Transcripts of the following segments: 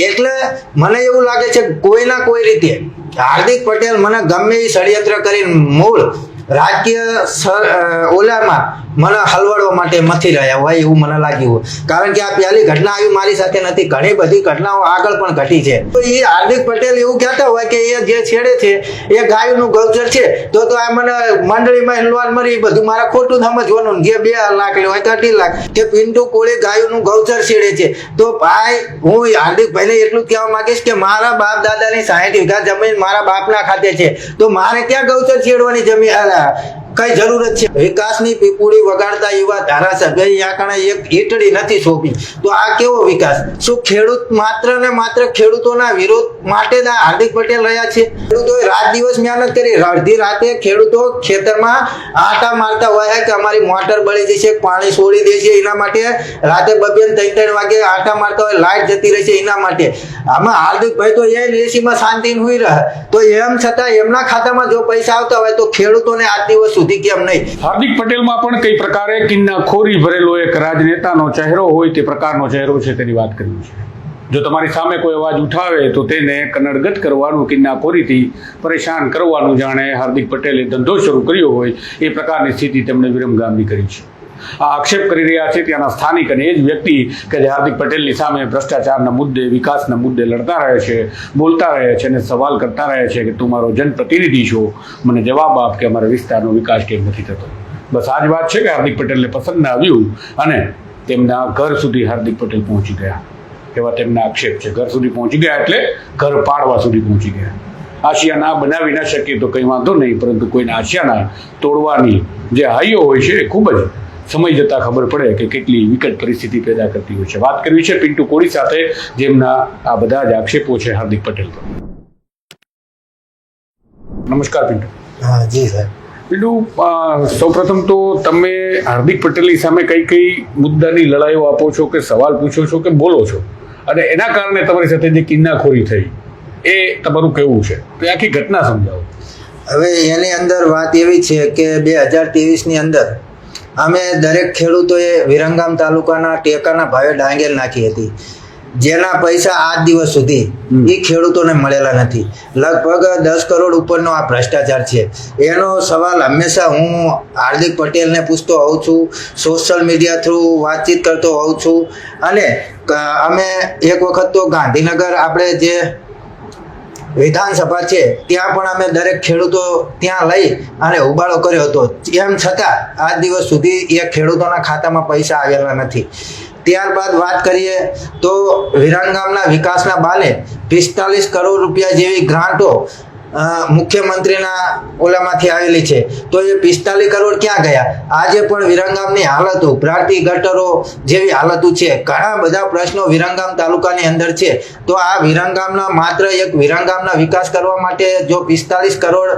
એટલે મને એવું લાગે છે કોઈના કોઈ રીતે હાર્દિક પટેલ મને ગમે એ ષડયંત્ર કરીને મૂળ રાજકીય ઓલામાં મને હલવાડવા માટે મથી રહ્યા હોય એવું મને લાગ્યું કારણ કે આ પહેલી ઘટના આવી, મારી સાથે નથી. ઘણી બધી ઘટનાઓ આગળ પણ ઘટી છે. તો એ હાર્દિક પટેલ એવું કહેતા હોય કે એ જે છેડે છે, એ ગાયનું ગૌચર છે. તો તો આ મને મંડળીમાં લોન મળી બધું મારે ખોટું સમજવાનું. જે બે લાખ લેવાય તો અઢી લાખ. કે પિન્ટુ કોળી ગાયનું ગૌચર છેડે છે. તો ભાઈ, હું હાર્દિક ભાઈને એટલું કહેવા માંગીશ કે મારા બાપ દાદાની સાહીઠ વીઘા જમીન મારા બાપના ખાતે છે. તો મારે ક્યાં ગૌચર છેડવાની જમીન અલા, જરૂર જરૂરત છે? વિકાસની પીપુડી વગાડતા એવા ધારાસભ્ય યાકણે કણે એક ઈટડી નથી સોંપી તો આ કેવો વિકાસ? શું ખેડૂત માત્ર ને માત્ર ખેડૂતોના વિરોધ માટે જ હાર્દિક પટેલ રહ્યા છે? ખેડૂતોએ રાત દિવસ મહેનત કરી. અડધી રાતે ખેડૂતો ખેતરમાં આટા મારતા હોય કે અમારી મોટર બળી જશે પાણી છોડી દેશે એના માટે રાતે બબેન ત્રણ ત્રણ વાગે આટા મારતા હોય લાઈટ જતી રહેશે એના માટે. આમાં હાર્દિકભાઈ તો એ એસીમાં શાંતિ હોય રહે. તો એમ છતાં એમના ખાતામાં જો પૈસા આવતા હોય તો ખેડૂતોને આજ દિવસ સુધી કેમ નહીં? હાર્દિક પટેલમાં પણ કઈ પ્રકારે કિન્નાખોરી ભરેલો એક રાજનેતાનો ચહેરો હોય તે પ્રકારનો ચહેરો છે તેની વાત કરી છે. જો તમારી સામે કોઈ અવાજ ઉઠાવે તો તેને કનડગત કરવાનું, કિન્નાખોરીથી પરેશાન કરવાનું જાણે હાર્દિક પટેલે ધંધો શરૂ કર્યો હોય, એ પ્રકારની સ્થિતિ તેમણે વિરમગામની કરી છે. આક્ષેપ કરી રહ્યા છે ત્યાંના સ્થાનિક અને એ જ વ્યક્તિ કે જે હાર્દિક પટેલની સામે ભ્રષ્ટાચારના મુદ્દે, વિકાસના મુદ્દે લડતા રહે છે, બોલતા રહે છે અને સવાલ કરતા રહે છે કે તું મારો જનપ્રતિનિધિ છો, મને જવાબ આપ કે અમારા વિસ્તારનો વિકાસ કેમ નથી થતો? બસ આ જ વાત છે કે હાર્દિક પટેલને પસંદ ના આવ્યું અને તેમના ઘર સુધી હાર્દિક પટેલ પહોંચી ગયા. એવા તેમના આક્ષેપ છે. ઘર સુધી પહોંચી ગયા એટલે ઘર પાડવા સુધી પહોંચી ગયા. આશિયા ના બનાવી ના શકીએ તો કંઈ વાંધો નહીં, પરંતુ કોઈના આશિયાના તોડવાની જે હાઈઓ હોય છે એ ખૂબ જ સમય જતાં ખબર પડે કે કેટલી વિકટ પરિસ્થિતિ પેદા કરતી હોય છે. વાત કરવી છે પિન્ટુ કોળી સાથે જેમના આ બધા જ આક્ષેપો છે હાર્દિક પટેલ પર. નમસ્કાર પિન્ટુ. હા જી સાહેબ. પિન્ટુ સૌપ્રથમ તો તમે હાર્દિક પટેલની સામે કઈ કઈ મુદ્દાની લડાઈઓ આપો છો કે સવાલ પૂછો છો કે બોલો છો? અને એના કારણે તમારી સાથે જે કિન્નાખોરી થઈ એ તમારું કેવું છે? તો આખી ઘટના સમજાવો. હવે એની અંદર વાત એવી છે કે બે હજાર ત્રેવીસની અંદર અમે દરેક ખેડૂતોએ વિરંગામ તાલુકાના ટેકાના ભાવે ડાંગેલ નાખી હતી. જેના પૈસા આજ દિવસ સુધી એ ખેડૂતોને મળેલા નથી. લગભગ દસ કરોડ ઉપરનો આ ભ્રષ્ટાચાર છે. એનો સવાલ હંમેશા હું હાર્દિક પટેલને પૂછતો હોઉં છું સોશિયલ મીડિયા થ્રુ વાતચીત કરતો હોઉં છું. અને અમે એક વખત તો ગાંધીનગર આપણે જે વિધાનસભા છે, ત્યાં પણ અમે દરેક ખેડૂતો ત્યાં લઈ અને ઉબાળો કર્યો હતો. એમ છતાં આ દિવસ સુધી એ ખેડૂતોના ખાતામાં પૈસા આવેલા નથી. ત્યારબાદ વાત કરીએ તો વિરાંગામના વિકાસના બાને પિસ્તાલીસ કરોડ રૂપિયા જેવી ગ્રાન્ટો મુખ્યમંત્રીના ઓલામાંથી આવેલી છે. તો એ પિસ્તાલીસ કરોડ ક્યાં ગયા? આજે પણ વિરંગામની હાલતો ભ્રાંતિ ગટરો જેવી હાલતો છે. ઘણા બધા પ્રશ્નો વિરંગામ તાલુકાની અંદર છે. તો આ વિરંગામના માત્ર એક વિરંગામના વિકાસ કરવા માટે જો પિસ્તાલીસ કરોડ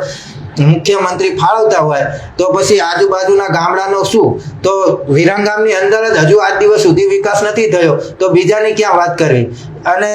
મુખ્યમંત્રી ફાળવતા હોય, તો પછી આજુબાજુના ગામડાનો શું? તો વિરંગામની અંદર જ હજુ આજ દિવસ સુધી વિકાસ નથી થયો. તો બીજાની ક્યાં વાત કરવી? અને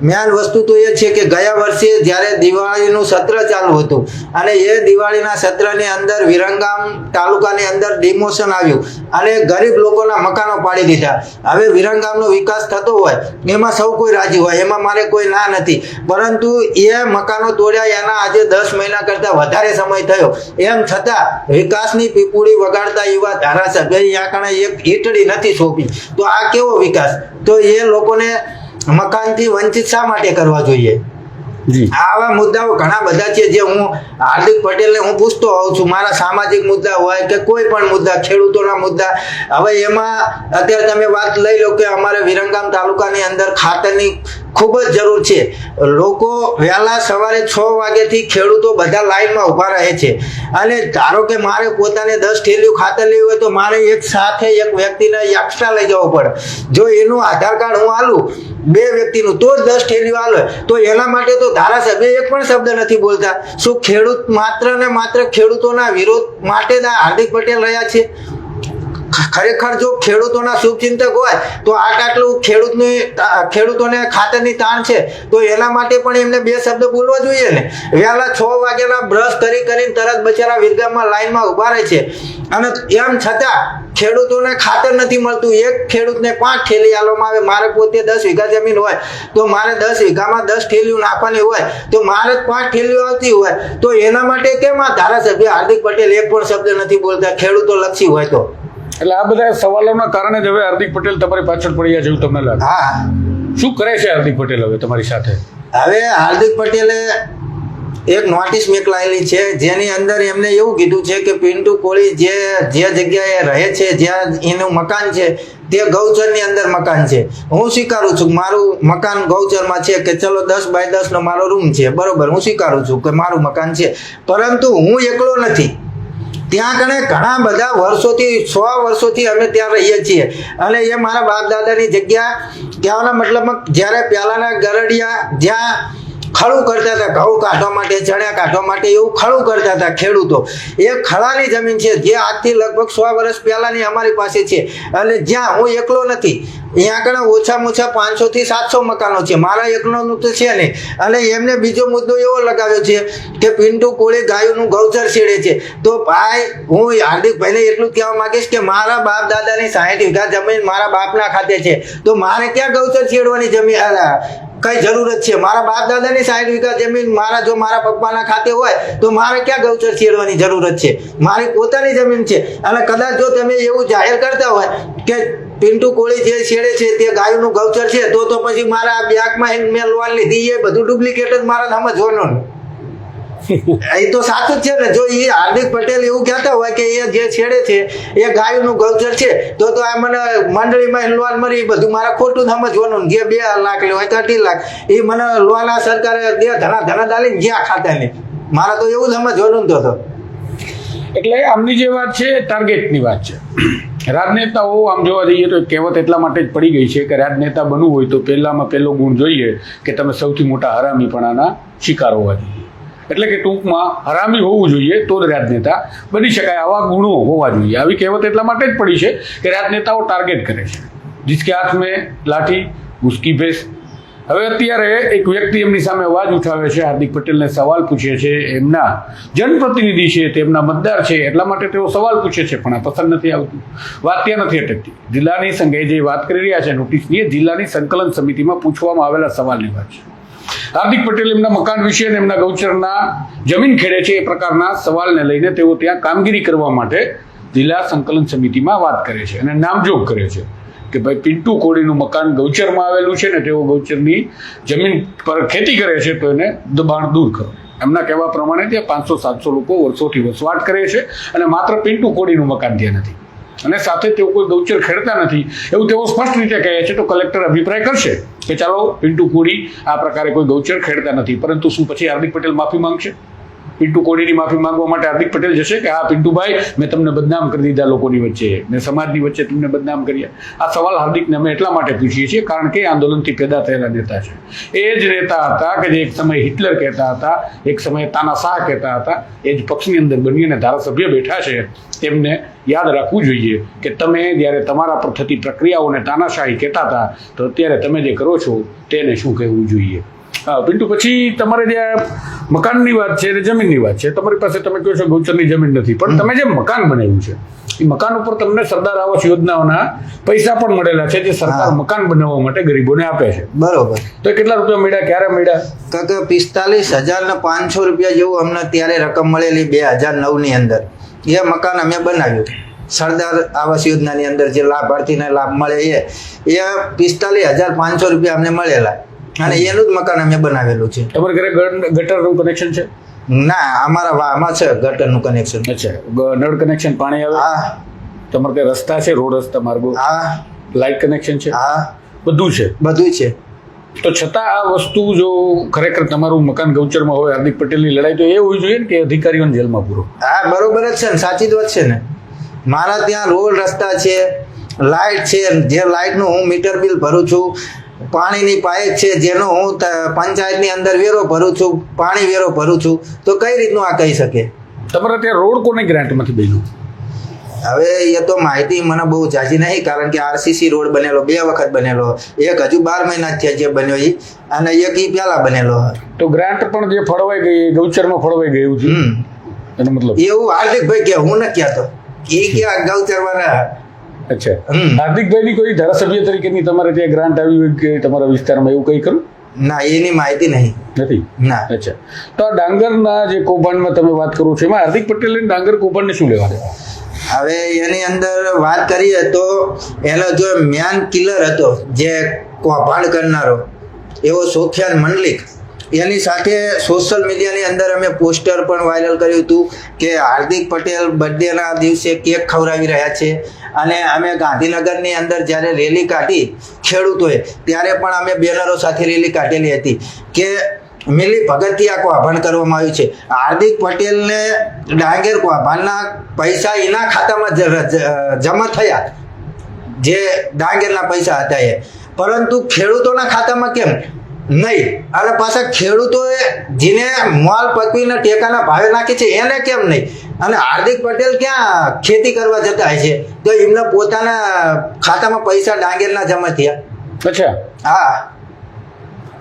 મેન વસ્તુ તો એ છે કે ગયા વર્ષે જ્યારે દિવાળીનું સત્ર ચાલુ હતું અને એ દિવાળીના સત્રની અંદર વિરંગામ તાલુકાની અંદર ડિમોશન આવ્યું અને ગરીબ લોકોના મકાનો પાડી દીધા. હવે વિરંગામનો વિકાસ થતો હોય, એમાં સૌ કોઈ રાજી હોય, એમાં મારે કોઈ ના નથી. પરંતુ એ મકાનો તોડ્યા એના આજે દસ મહિના કરતાં વધારે સમય થયો. એમ છતાં વિકાસની પીપુડી વગાડતા એવા ધારાસભ્ય અહીંયા કણે એક ઈટડી નથી સોંપી. તો આ કેવો વિકાસ? તો એ લોકોને મકાનથી વંચિત શા માટે કરવા જોઈએ? આવા મુદ્દાઓ ઘણા બધા છે જે હું હાર્દિક પટેલને હું પૂછતો હોઉં છું. મારા સામાજિક મુદ્દા હોય કે કોઈ પણ મુદ્દા ખેડૂતોના મુદ્દા. હવે એમાં અત્યારે તમે વાત લઈ લો કે અમારે વિરંગામ તાલુકાની અંદર ખાતરની ખૂબ જ જરૂર છે. લોકો વહેલા સવારે છ વાગ્યાથી ખેડૂતો બધા લાઈનમાં ઊભા રહે છે. અને ધારો કે મારે પોતાને દસ ઠેલિયું ખાતર લેવું હોય તો મારે એક સાથે એક વ્યક્તિને એક્સ્ટ્રા લઈ જવો પડે. જો એનું આધાર કાર્ડ હું આલું બે વ્યક્તિનું તો જ દસ ઠેલીઓ આલે તો એના માટે તો ધારાસભ્ય એક પણ શબ્દ નથી બોલતા. શું ખેડૂત માત્ર ને માત્ર ખેડૂતોના વિરોધ માટે જ હાર્દિક પટેલ રહ્યા છે? ખરેખર જો ખેડૂતોના શુભચિંતક હોય, તો આટ આટલું ખેડૂતની ખેડૂતોને ખાતરની તાણ છે, તો એના માટે પણ એમને બે શબ્દ બોલવા જોઈએ ને. વહેલા છ વાગ્યાના બ્રશ કરી કરીને તરત બચારા વિરગામમાં લાઈનમાં ઊભા રહે છે. અને એમ છતાં ખેડૂતોને ખાતર નથી મળતું. એક ખેડૂતને પાંચ ઠેલી આલવામાં આવે. મારે પોતે દસ વીઘા જમીન હોય, તો મારે દસ વીઘામાં દસ ઠેલીઓ નાખવાની હોય, તો મારે પાંચ ઠેલીઓ આવતી હોય, તો એના માટે કેમ આ ધારાસભ્ય હાર્દિક પટેલ એક પણ શબ્દ નથી બોલતા? ખેડૂતો લક્ષી હોય તો. એટલે આ બધા સવાલોના કારણે જ હવે હાર્દિક પટેલ તમારી પાછળ પડ્યા જેવું તમને લાગે? હા. શું કરે છે હાર્દિક પટેલ હવે તમારી સાથે? હવે હાર્દિક પટેલે એક નોટિસ મોકલાયેલી છે જેની અંદર એમને એવું કીધું છે કે પિન્ટુ કોળી જે જે જગ્યાએ રહે છે જ્યાં એનું મકાન છે તે ગૌચરની અંદર મકાન છે. હું સ્વીકારું છું મારું મકાન ગૌચરમાં છે કે ચલો દસ બાય દસનો મારો રૂમ છે બરોબર હું સ્વીકારું છું કે મારું મકાન છે. પરંતુ હું એકલો નથી. ત્યાં કણે ઘણા બધા વર્ષોથી, સો વર્ષોથી અમે ત્યાં રહીએ છીએ. અને એ મારા બાપ દાદાની જગ્યા કહેવાના મતલબમાં જ્યારે પહેલાના ગરડિયા જ્યાં ખળું કરતા હતા, ઘઉં કાઢવા માટે, ચણા કાઢવા માટે એવું ખળું કરતા હતા ખેડૂતો. એ ખળાની જમીન છે, જે આજથી લગભગ સો વર્ષ પહેલાની અમારી પાસે છે. અને જ્યાં હું એકલો નથી અહીંયા આગળ ઓછામાં ઓછા પાંચસો થી સાતસો મકાનો છે. મારા એકલોનું તો છે નહીં અને એમને બીજો મુદ્દો એવો લગાવ્યો છે કે પિન્ટુ કોળી ગાયોનું ગૌચર છેડે છે. તો ભાઈ, હું હાર્દિકભાઈને એટલું જ કહેવા માંગીશ કે મારા બાપ દાદાની સાહીઠ વીઘા જમીન મારા બાપના ખાતે છે. તો મારે ક્યાં ગૌચર છેડવાની જમીન કઈ જરૂરત છે? મારા બાપ દાદાની સાઈઠ વીઘા જમીન, મારા જો મારા પપ્પાના ખાતે હોય, તો મારે ક્યાં ગૌચર છેડવાની જરૂરત છે? મારી પોતાની જમીન છે. અને કદાચ જો તમે એવું જાહેર કરતા હોય કે પિન્ટુ કોળી જે છેડે છે તે ગાયનું ગૌચર છે, તો તો પછી મારા બેંકમાં મેં લોન લીધી, એ બધું ડુપ્લિકેટ જ મારા સમજવાનું ને. એ તો સાચું છે ને. જો એ હાર્દિક પટેલ એવું કહેતા હોય કે એ જે છેડે છે, એ ગાયનું ગૌચર છે, તો તો આ મને મંડળીમાં લોન મળી બધું મારે ખોટું સમજવાનું જે બે લાખ લેવાય કે અઢી લાખ. એ મને લોન આ સરકારે બે ધણા ધણા દાલીને જ્યાં ખાતાની મારે તો એવું સમજવાનું તો એટલે આમની જે વાત છે ટાર્ગેટની વાત છે. રાજનેતાઓ આમ જોવા જઈએ તો કહેવત એટલા માટે જ પડી ગઈ છે કે રાજનેતા બનવું હોય તો પહેલામાં પહેલો ગુણ જોઈએ કે તમે સૌથી મોટા હરામીપણાના શિકાર હોવા જોઈએ. એટલે કે ટૂંકમાં હરામી હોવું જોઈએ તો જ રાજનેતા બની શકાય, આવા ગુણો હોવા જોઈએ. આવી કહેવત એટલા માટે જ પડી છે કે રાજનેતાઓ ટાર્ગેટ કરે છે. જીસકે હાથ મેં લાઠી, ઉસકી ભેસ. હવે અત્યારે એક વ્યક્તિ એમની સામે અવાજ ઉઠાવે છે, હાર્દિક પટેલને સવાલ પૂછે છે એમના જનપ્રતિનિધિ છે તેમના મતદાર છે, એટલા માટે તેઓ સવાલ પૂછે છે, પણ આ પસંદ નથી આવતું. વાત ત્યાં નથી અટકતી. જિલ્લાની સંઘે જે વાત કરી રહ્યા છે, નોટિસની જિલ્લાની સંકલન સમિતિમાં પૂછવામાં આવેલા સવાલની વાત છે. હાર્દિક પટેલ એમના મકાન વિશે અને એમના ગૌચરના જમીન ખેડે છે એ પ્રકારના સવાલને લઈને તેઓ ત્યાં કામગીરી કરવા માટે જિલ્લા સંકલન સમિતિમાં વાત કરે છે અને નામજોગ કરે છે કે ભાઈ પિન્ટુ કોળીનું મકાન ગૌચરમાં આવેલું છે ને તેઓ ગૌચરની જમીન પર ખેતી કરે છે તો એને દબાણ દૂર કરો. એમના કહેવા પ્રમાણે ત્યાં પાંચસો સાતસો લોકો વર્ષોથી વસવાટ કરે છે અને માત્ર પિન્ટુ કોળીનું મકાન ત્યાં નથી. અને સાથે તેઓ કોઈ ગૌચર ખેડતા નથી. એવું તેઓ સ્પષ્ટ રીતે કહે છે, તો કલેક્ટર અભિપ્રાય કરશે કે ચાલો, પિન્ટુ કોડી આ પ્રકારે કોઈ ગૌચર ખેડતા નથી. પરંતુ શું પછી હાર્દિક પટેલ માફી માંગશે? પિન્ટુ કોડીની માફી માંગવા માટે હાર્દિક પટેલ જશે કે, હા, પિન્ટુભાઈ, મેં તમને બદનામ કરી દીધા લોકોની વચ્ચે. મેં સમાજની વચ્ચે તમને બદનામ કર્યા. આ સવાલ હાર્દિકને અમે એટલા માટે પૂછીએ છીએ, કારણ કે આંદોલનથી પેદા થયેલા નેતા છે. એ જ નેતા હતા કે જે એક સમયે હિટલર કહેતા હતા, એક સમયે તાનાશાહ કહેતા હતા. એ જ પક્ષની અંદર બની અને ધારાસભ્ય બેઠા છે. તેમને યાદ રાખવું જોઈએ કે તમે જ્યારે તમારા પર થતી પ્રક્રિયાઓને તાનાશાહી કહેતા હતા તો અત્યારે તમે જે કરો છો તેને શું કહેવું જોઈએ? હા પિન્ટુ પછી તમારે જે મકાનની વાત છે અને જમીનની વાત છે તમારી પાસે તમે કહો છો ગૌચરની જમીન નથી પણ તમે જે મકાન બનાવ્યું છે એ મકાન ઉપર તમને સરદાર આવાસ યોજનાઓના પૈસા પણ મળેલા છે જે સરકાર મકાન બનાવવા માટે ગરીબોને આપે છે. બરોબર. તો કેટલા રૂપિયા મળ્યા ક્યારે મળ્યા? કાકે પિસ્તાલીસ હજાર ને પાંચસો રૂપિયા જેવું અમને ત્યારે રકમ મળેલી બે હજાર નવની અંદર. એ મકાન અમે બનાવ્યું. સરદાર આવાસ યોજનાની અંદર જે લાભાર્થીને લાભ મળે એ એ પિસ્તાલીસ હજાર પાંચસો રૂપિયા અમને મળેલા. અને એનું જ મકાન અમે બનાવેલું છે. તમારા ઘરે ગટર- ગટરનું કનેક્શન છે? ના અમારા વામાં છે ગટરનું કનેક્શન અચ્છા નળ કનેક્શન પાણી આવે? હા. તમારે ત્યાં રસ્તા છે રોડ રસ્તા માર્ગો? હા. લાઇટ કનેક્શન છે? હા. બધું છે? બધું છે. તો છતાં આ વસ્તુ જો ખરેખર તમારું મકાન ગૌચરમાં હોય હાર્દિક પટેલની લડાઈ તો એ હોવી જોઈએ ને કે અધિકારીઓને જેલમાં પૂરો? હા બરોબર જ છે ને સાચી જ વાત છે ને. મારા ત્યાં રોડ રસ્તા છે લાઇટ છે જે લાઇટનું હું મીટર બિલ ભરું છું પાણીની પાઇપ છે જેનો હું પંચાયતની અંદર વેરો ભરું છું પાણી વેરો ભરું છું તો કઈ રીતનું આ કહી શકે? તમારે ત્યાં રોડ કોને ગ્રાન્ટમાંથી બન્યું? હવે એ તો માહિતી મને બહુ જાજી નહીં કારણ કે આરસીસી રોડ બનેલો બે વખત બનેલો. એક હજુ બાર મહિના થયા જે બન્યો એ અને એક ઈ પહેલા બનેલો. તો ગ્રાન્ટ પણ જે ફળવાઈ ગઈ એ ગૌચરમાં ફળવાઈ ગયું છે? એનો મતલબ? એવું હાર્દિકભાઈ કે હું ન કહેતો. એ ક્યાં ગૌચરવાળા. અચ્છા. હાર્દિકભાઈની કોઈ ધારાસભ્ય તરીકેની તમારે ત્યાં ગ્રાન્ટ આવી હોય કે તમારા વિસ્તારમાં એવું કંઈ ખરું? ના એની માહિતી નહીં. નથી? ના. અચ્છા. તો આ ડાંગરના જે કૌભાંડમાં તમે વાત કરો છો એમાં હાર્દિક પટેલ ડાંગર કૌભાંડને શું લેવા દેવા? હવે એની અંદર વાત કરીએ તો એનો જો મેન કિલર હતો, જે કૌભાંડ કરનારો, એવો સોફિયાન મંડલિક એની સાથે સોશિયલ મીડિયાની અંદર અમે પોસ્ટર પણ વાયરલ કર્યું હતું કે હાર્દિક પટેલ બર્થડેના દિવસે કેક ખવડાવી રહ્યા છે. અને અમે ગાંધીનગરની અંદર જ્યારે રેલી કાઢી ખેડૂતોએ, ત્યારે પણ અમે બેનરો સાથે રેલી કાઢેલી હતી કે મિલી ભગતિયા કો કૌભાંડ કરવામાં આવ્યું છે. હાર્દિક પટેલને ડાંગેર કૌભાંડના પૈસા એના ખાતામાં જમા થયા. જે ડાંગેરના પૈસા હતા એ. પરંતુ ખેડૂતોના ખાતામાં કેમ? નહીં. અને પાછા ખેડૂતોએ જેને માલ પકવીને ટેકાના ભાવે નાખે છે એને કેમ નહીં? અને હાર્દિક પટેલ ક્યાં ખેતી કરવા જતા હોય છે? તો એમને પોતાના ખાતામાં પૈસા ડાંગેરના જમા થયા. અચ્છા. હા.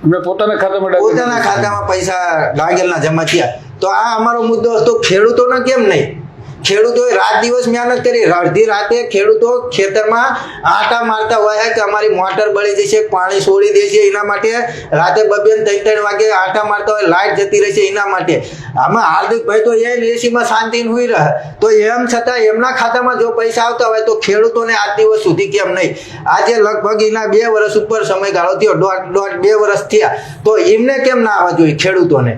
એમને પોતાના ખાતામાં પોતાના ખાતામાં પૈસા ડાગેલના જમા થયા. તો આ અમારો મુદ્દો હતો, ખેડૂતોને કેમ નહીં? ખેડૂતોએ રાત દિવસ મહેનત કરી, અડધી રાતે ખેડૂતો ખેતરમાં આટા મારતા હોય કે અમારી મોટર બળી જશે, પાણી છોડી દેશે એના માટે, રાતે બબે ત્રણ ત્રણ વાગે આટા મારતા હોય લાઇટ જતી રહેશે એના માટે. આમાં હાર્દિકભાઈ તો એ એસીમાં શાંતિ હોઈ રહે. તો એમ છતાં એમના ખાતામાં જો પૈસા આવતા હોય તો ખેડૂતોને આજ દિવસ સુધી કેમ નહીં? આજે લગભગ એના બે વર્ષ ઉપર સમયગાળો થયો, દોઢ દોઢ બે વર્ષ થયા. તો એમને કેમ ના આવવા જોઈએ ખેડૂતોને?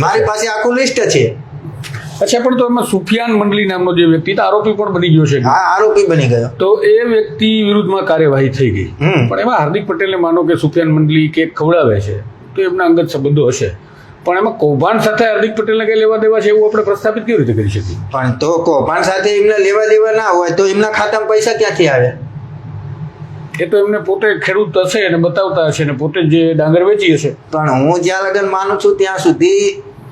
મારી પાસે આખું લિસ્ટ છે. અચ્છા પણ તો એમાં સુફિયાન મંડલી નામનો જે વ્યક્તિ તો આરોપી પણ બની ગયો છે. હા આરોપી બની ગયો. તો એ વ્યક્તિ વિરુદ્ધમાં કાર્યવાહી થઈ ગઈ. પણ એમાં હાર્દિક પટેલને માનો કે સુફિયાન મંડલી કેક ખવડાવે છે તો એમના અંગત સંબંધો હશે. પણ એમાં કૌભાંડ સાથે હાર્દિક પટેલને કઈ લેવા દેવા છે એવું આપણે પ્રસ્થાપિત કેવી રીતે કરી શકીએ? પણ તો કૌભાંડ સાથે એમને લેવા દેવા ના હોય તો એમના ખાતામાં પૈસા ક્યાંથી આવે? એ તો એમને પોતે ખેડૂત હશે અને બતાવતા હશે ને પોતે જે ડાંગર વેચી હશે. પણ હું જ્યાં લગન માનું છું ત્યાં સુધી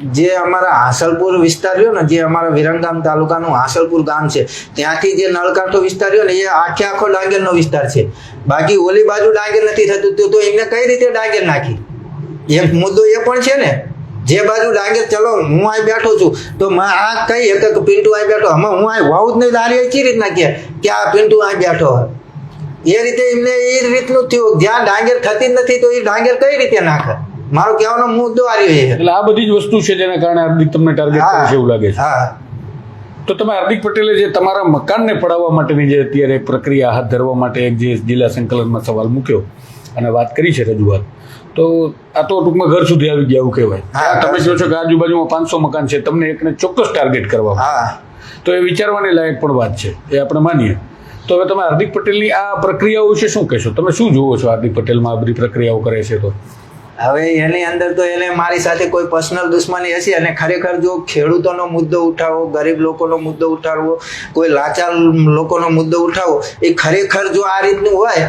જે અમારા હાસલપુર વિસ્તાર રહ્યો ને, જે અમારા વિરંગામ તાલુકાનું હાસલપુર ગામ છે, ત્યાંથી જે નળકાંઠો વિસ્તાર રહ્યો ને, એ આખે આખો ડાંગરનો વિસ્તાર છે. બાકી ઓલી બાજુ ડાંગર નથી થતું, તો- એમને કઈ રીતે ડાંગર નાખી? એક મુદ્દો એ પણ છે ને, જે બાજુ ડાંગર, ચલો, હું અહીં બેઠો છું, તો આ કઈ એક એક પિન્ટુ અહીં બેઠો હમણાં હું અહીં વાવ જ નહીં દારી કઈ રીતના કે કે આ પિન્ટુ અહીં બેઠો એ રીતે એમને એ રીતનું થયું. જ્યાં ડાંગર થતી જ નથી, તો એ ડાંગર કઈ રીતે નાખે? મારો કહેવાનો મુદ્દો આ રહ્યો છે. એટલે આ બધી જ વસ્તુ છે જેના કારણે હાર્દિક તમને ટાર્ગેટ કરે છે એવું લાગે છે. હા. તો તમે હાર્દિક પટેલે જે તમારા મકાનને પડાવવા માટેની જે અત્યારે પ્રક્રિયા હાથ ધરવા માટે એક જે જિલ્લા સંકલનમાં સવાલ મૂક્યો અને વાત કરી છે રજૂઆત તો આ તો ટૂંકમાં ઘર સુધી આવી ગયા એવું કહેવાય. હા, તમે જો છો કે આજુબાજુમાં પાંચસો મકાન છે તમને એકને ચોક્કસ ટાર્ગેટ કરવા હા. તો એ વિચારવાની લાયક પણ વાત છે એ આપણે માનીએ. તો હવે તમે હાર્દિક પટેલની આ પ્રક્રિયાઓ વિશે શું કહેશો? તમે શું જુઓ છો હાર્દિક પટેલમાં આ બધી પ્રક્રિયાઓ કરે છે તો? હવે એની અંદર તો એને મારી સાથે કોઈ પર્સનલ દુશ્મની હશે અને ખરેખર જો ખેડૂતોનો મુદ્દો ઉઠાવો, ગરીબ લોકોનો મુદ્દો ઉઠાવવો, કોઈ લાચાર લોકોનો મુદ્દો ઉઠાવો, એ ખરેખર જો આ રીતનું હોય,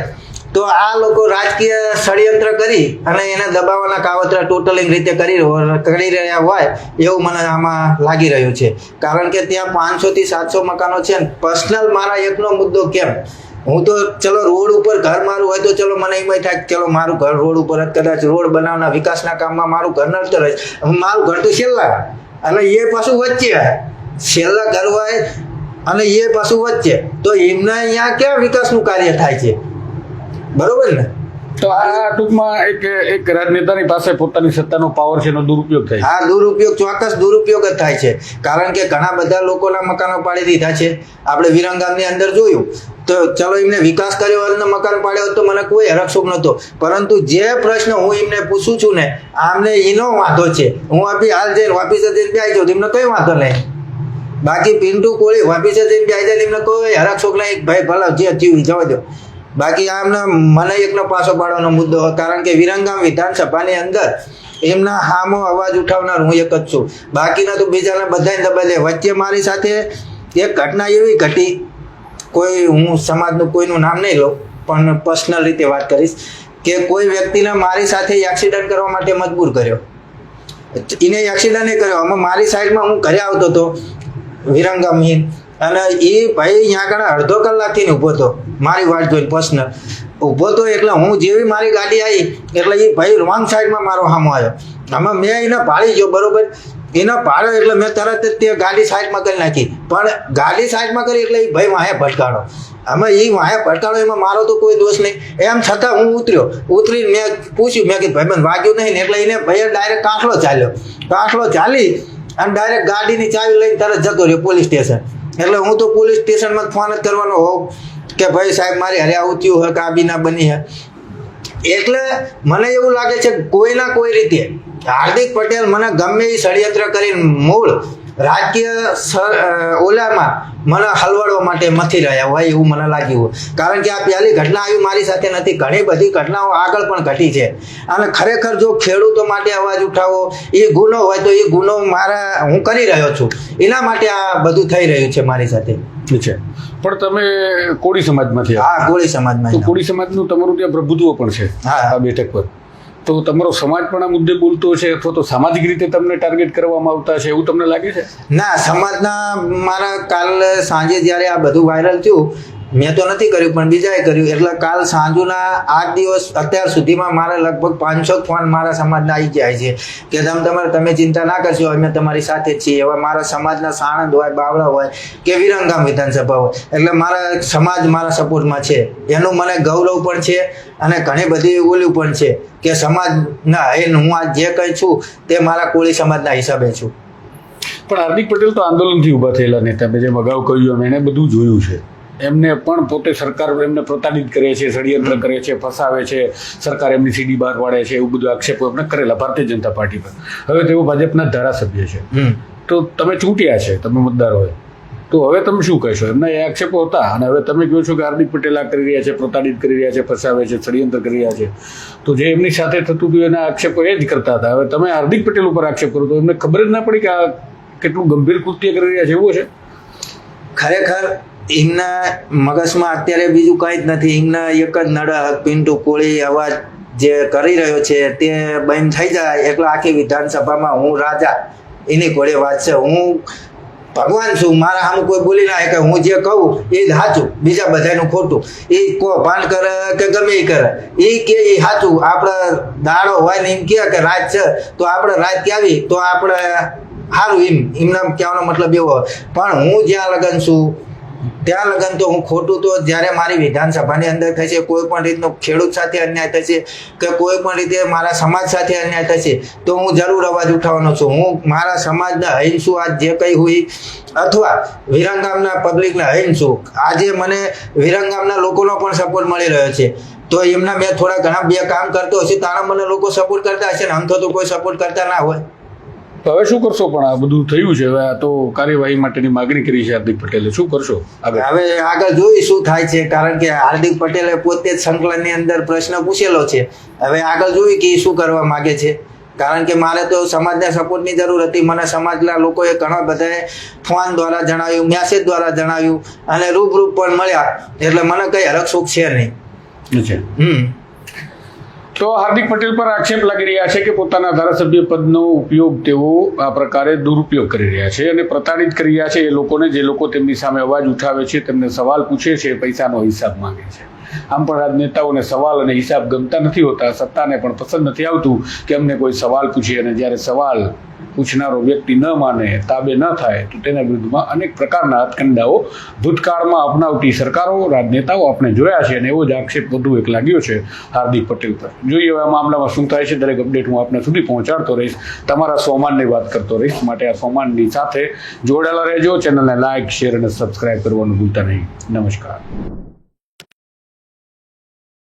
તો આ લોકો રાજકીય ષડયંત્ર કરી અને એને દબાવવાના કાવતરા ટોટલિંગ રીતે કરી કરી રહ્યા હોય, એવું મને આમાં લાગી રહ્યું છે. કારણ કે ત્યાં પાંચસો થી સાતસો મકાનો છે ને પર્સનલ મારા એકનો મુદ્દો કેમ? હું તો ચલો રોડ ઉપર ઘર મારું હોય તો ચલો મને એમ થાય ચલો મારું ઘર રોડ ઉપર કદાચ રોડ બનાવવાના વિકાસના કામમાં મારું ઘર નડતર રહે મારું ઘર તો છેલ્લા. અને એ પાછું વચ્ચે. છેલ્લા ઘર હોય અને એ પાછું વચ્ચે. તો એમના અહીંયા ક્યાં વિકાસનું કાર્ય થાય છે? બરોબર ને? તો આ ટૂંકમાં એક એક રાજનેતાની પાસે પોતાની સત્તાનો પાવર છે એનો દુરુપયોગ થાય હા, દુરુપયોગ ચોક્કસ દુરુપયોગ જ થાય છે. કારણ કે ઘણા બધા લોકોના મકાનો પાડી દીધા છે. આપણે વિરંગામની અંદર જોયું. તો ચલો એમને વિકાસ કર્યો અને મકાન પાડ્યો તો મને કોઈ હરકશોક નહોતો. પરંતુ જે પ્રશ્ન હું એમને પૂછું છું ને, આમને એનો વાંધો છે. હું આપી હાલ જઈને ઓફિસે જઈને બે આવી જાઉં એમને કઈ વાંધો નહીં. બાકી પિન્ટુ કોળી ઓફિસે જઈને આવી જાય એમને કોઈ હરક્ષોક નહીં. ભાઈ ભલા, જે થયું જવા દો. બાકી આમના મને એકનો પાછો પાડવાનો મુદ્દો કારણ કે વિરંગામ વિધાનસભાની અંદર એમના હામો અવાજ ઉઠાવનાર હું એક જ છું. બાકીના તો બીજાના બધાને દબાઈ દે વચ્ચે મારી સાથે એક ઘટના એવી ઘટી, કોઈ હું સમાજનું કોઈનું નામ નહીં લઉં, પણ પર્સનલ રીતે વાત કરીશ, કે કોઈ વ્યક્તિને મારી સાથે એક્સિડન્ટ કરવા માટે મજબૂર કર્યો. એને એક્સિડન્ટ કર્યો. આમાં મારી સાઈડમાં હું ઘરે આવતો હતો. વિરંગામ હિન અને એ ભાઈ અહીંયા આગળ અડધો કલાકથી ઊભો હતો. મારી વાત જોઈને પર્સનલ ઊભો તો એટલે હું જેવી મારી ગાડી આવી, એટલે એ ભાઈ રોંગ સાઈડમાં મારો સામો આવ્યો. આમાં મેં એને પાડી ગયો, બરોબર? એને પાડ્યો એટલે મેં તરત જ તે ગાડી સાઈડમાં કરી નાખી. પણ ગાડી સાઈડમાં કરી એટલે એ ભાઈ વાહે ભટકાડો અમે એ વાહે ભટકાડો એમાં મારો તો કોઈ દોષ નહીં. એમ છતાં હું ઉતર્યો. ઉતરીને મેં પૂછ્યું, મેં કીધું, ભાઈ વાગ્યું નહીં ને એટલે એને ભાઈએ ડાયરેક્ટ કાંઠલો ચાલ્યો. કાંઠલો ચાલી અને ડાયરેક્ટ ગાડીની ચાવી લઈને તરત જતો રહ્યો પોલીસ સ્ટેશન. એટલે હું તો પોલીસ સ્ટેશનમાં ફોન જ કરવાનો હોઉં કે ભાઈ સાહેબ, મારી હરે આવું થયું હોય કે આ બી ના બની હે. એટલે મને એવું લાગે છે કે કોઈના કોઈ રીતે હાર્દિક પટેલ મને ગમે એ ષડયંત્ર કરીને મૂળ રાજકીય ઓલામાં મને હલવાડવા માટે મથી રહ્યા હોય એવું મને લાગ્યું કારણ કે આ પહેલી ઘટના આવી મારી સાથે નથી. ઘણી બધી ઘટનાઓ આગળ પણ ઘટી છે. અને ખરેખર જો ખેડૂતો માટે અવાજ ઉઠાવો એ ગુનો હોય તો એ ગુનો મારા હું કરી રહ્યો છું. એના માટે આ બધું થઈ રહ્યું છે મારી સાથે. છે. પણ તમે કોળી સમાજમાંથી હા કોળી સમાજમાં કોળી સમાજનું તમારું ત્યાં પ્રભુત્વ પણ છે હા. આ બેઠક પર. તો તમારો સમાજ પણ આ મુદ્દે બોલતો છે અથવા તો સામાજિક રીતે તમને ટાર્ગેટ કરવામાં આવતા છે એવું તમને લાગે છે? ના, સમાજના મારા કાલ સાંજે જ્યારે આ બધું વાયરલ થયું મેં તો નથી કર્યું, પણ બીજાએ કર્યું. એટલે કાલ સાંજુના આઠ દિવસ અત્યાર સુધીમાં મારા લગભગ પાંચસો ફોન મારા સમાજના આવી જાય છે. કે તમે તમારે, તમે ચિંતા ના કરશો, અમે તમારી સાથે જ છીએ. એવા મારા સમાજના સાણંદ હોય, બાવળા હોય કે વિરંગામ વિધાનસભા હોય. એટલે મારા સમાજ મારા સપોર્ટમાં છે. એનું મને ગૌરવ પણ છે અને ઘણી બધી ઓલું પણ છે કે સમાજના એ હું આ જે કંઈ છું તે મારા કોળી સમાજના હિસાબે છું. પણ હાર્દિક પટેલ તો આંદોલનથી ઊભા થયેલા નેતા. મેં જેમ અગાઉ કહ્યું, એમ એણે બધું જોયું છે. એમને પણ પોતે સરકાર એમને પ્રતાડિત કરે છે ષડયંત્ર કરે છે ફસાવે છે સરકાર એમની સીડી બહાર પાડે છે એવું બધું આક્ષેપો એમને કરેલા ભારતીય જનતા પાર્ટી પર. હવે તેઓ ભાજપના ધારાસભ્ય છે. તો તમે ચૂંટ્યા છે તમે મતદાર હોય. તો હવે તમે શું કહેશો? એમના એ આક્ષેપો હતા. અને હવે તમે કહો છો કે હાર્દિક પટેલ આ કરી રહ્યા છે પ્રતાડિત કરી રહ્યા છે ફસાવે છે ષડયંત્ર કરી રહ્યા છે. તો જે એમની સાથે થતું હતું એના આક્ષેપો એ જ કરતા હતા. હવે તમે હાર્દિક પટેલ ઉપર આક્ષેપ કરો તો એમને ખબર જ ના પડી કે આ કેટલું ગંભીર કૃત્ય કરી રહ્યા છે. એવું છે ખરેખર એમના મગજમાં અત્યારે બીજું કંઈ જ નથી. એમના એક જ નડક પિન્ટુ કોળી અવાજ જે કરી રહ્યો છે તે બંધ થઈ જાય એટલે આખી વિધાનસભામાં હું રાજા. એની ઘોડે વાત છે. હું ભગવાન છું. મારા આમ કોઈ બોલી ના કે હું જે કહું એ જ સાચું. બીજા બધાનું ખોટું. એ કો ભાન કરે કે ગમે એ કરે. એ કે એ સાચું. આપણે દાડો હોય ને એમ કહે કે રાત છે, તો આપણે રાત આવી તો આપણે સારું એમ. એમના કહેવાનો મતલબ એવો. પણ હું જ્યાં લગન છું ત્યાં લગન તો હું ખોટું તો જ્યારે મારી વિધાનસભાની અંદર થશે કોઈ પણ રીતનો ખેડૂત સાથે અન્યાય થશે કે કોઈ પણ રીતે મારા સમાજ સાથે અન્યાય થશે તો હું જરૂર અવાજ ઉઠાવવાનો છું. હું મારા સમાજના હૈન છું, આજ જે કંઈ હોય અથવા વિરંગામના પબ્લિકના હૈન છું. આજે મને વિરંગામના લોકોનો પણ સપોર્ટ મળી રહ્યો છે. તો એમના મેં થોડા ઘણા બે કામ કરતો હશે, તારા મને લોકો સપોર્ટ કરતા હશે ને? આમ તો કોઈ સપોર્ટ કરતા ના હોય. તો હવે શું કરશો? પણ આ બધું થયું છે. હવે આ તો કાર્યવાહી માટેની માગણી કરી છે હાર્દિક પટેલે. શું કરશો? હવે આગળ જોઈ શું થાય છે. કારણ કે હાર્દિક પટેલે પોતે જ સંકલનની અંદર પ્રશ્ન પૂછેલો છે. હવે આગળ જોઈ કે શું કરવા માંગે છે. કારણ કે મારે તો સમાજના સપોર્ટની જરૂર હતી. મને સમાજના લોકોએ ઘણા બધાએ ફોન દ્વારા જણાવ્યું મેસેજ દ્વારા જણાવ્યું અને રૂપરૂપ પણ મળ્યા. એટલે મને કઈ હરખ સુખ છે નહીં. છે હમ. તો હાર્દિક પટેલ પર આક્ષેપ લાગી રહ્યા છે કે પોતાના ધારાસભ્ય પદનો ઉપયોગ તેઓ આ પ્રકારે દુરુપયોગ કરી રહ્યા છે અને પ્રતાડિત કરી રહ્યા છે એ લોકોને જે લોકો તેમની સામે અવાજ ઉઠાવે છે, તેમને સવાલ પૂછે છે પૈસાનો હિસાબ માંગે છે. આમ પણ રાજનેતાઓને સવાલ અને હિસાબ ગમતા નથી હોતા, સત્તાને પણ પસંદ નથી આવતું કે અમને કોઈ સવાલ પૂછે અને જ્યારે સવાલ પૂછનારો વ્યક્તિ ન માને, તાબે ન થાય, તો તેના વિરુદ્ધમાં અનેક પ્રકારના હથકંડાઓ ભૂતકાળમાં અપનાવતી સરકારો, રાજનેતાઓ આપણે જોયા છે અને એવો જ આક્ષેપ વધુ એક લાગ્યો છે હાર્દિક પટેલ પર. જોઈએ હવે આ મામલામાં શું થાય છે, દરેક અપડેટ હું આપને સુધી પહોંચાડતો રહીશ. તમારા સોમાનની વાત કરતો રહીશ. માટે આ સોમાનની સાથે જોડાયેલા રહેજો. ચેનલને લાઇક શેર અને સબસ્ક્રાઇબ કરવાનું ભૂલતા નહીં. નમસ્કાર.